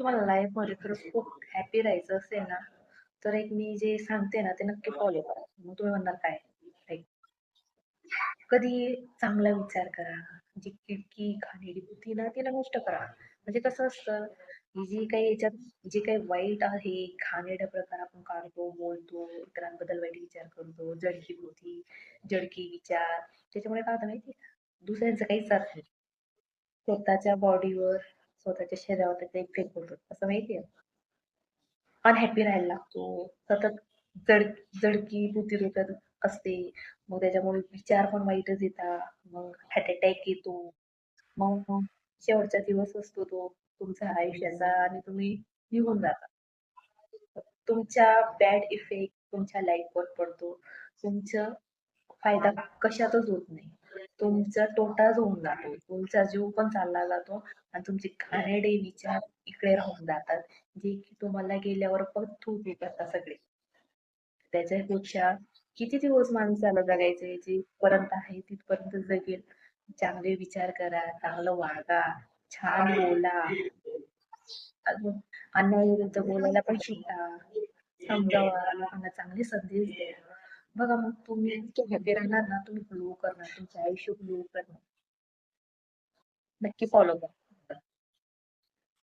तुम्हाला लाईफमध्ये खूप हॅपी राहायचं असेल ना तर एक मी जे सांगते ना ते नक्की फॉलो करा. मग तुम्ही म्हणणार काय? कधी चांगला विचार करा म्हणजे जी खिडकी घाणेरडी बुद्धी ना तिला नष्ट करा. म्हणजे कसं असतं ही जी काही याच्यात जे काही वाईट आहे घाणेरडा प्रकार आपण काढतो बोलतो इतरांबद्दल वाईट विचार करतो जडकी बुद्धी जडकी विचार त्याच्यामुळे काय होतं माहिती दुसऱ्यांचं काहीच अर्थ नाही. स्वतःच्या बॉडीवर स्वतःच्या शरीरावर त्याचा इफेक्ट होतो असं माहितीये? अनहॅपी राहायला लागतो. सतत जड जडकी बुद्धी डोक्यात असते. मग त्याच्यामुळे विचार पण वाईटच येतात. मग हार्ट अटॅक येतो. मग शेवटचा दिवस असतो तो तुमच्या आयुष्याचा आणि तुम्ही निघून जाता. तुमच्या बॅड इफेक्ट तुमच्या लाईफवर पडतो. तुमचं फायदा कशातच होत नाही. तुमचा तोटाच होऊन जातो. तुमचा जीव पण चालला जातो आणि तुमचे घाणेडे विचार इकडे राहून जातात. जे की तुम्हाला गेल्यावर पण खूप येतात सगळे. त्याच्यापेक्षा किती दिवस माणसाला जगायचे जे पर्यंत आहे तिथपर्यंत जगेल. चांगले विचार करा चांगलं वागा छान बोला. अजून अन्यायाविरुद्ध बोलायला पण शिका समजावा लोकांना चांगले संदेश द्या. बघा मग तुम्ही इतके हॅपी राहणार ना तुम्ही ग्लो करणार तुमचं आयुष्य ग्लो करणार. नक्की फॉलो करा.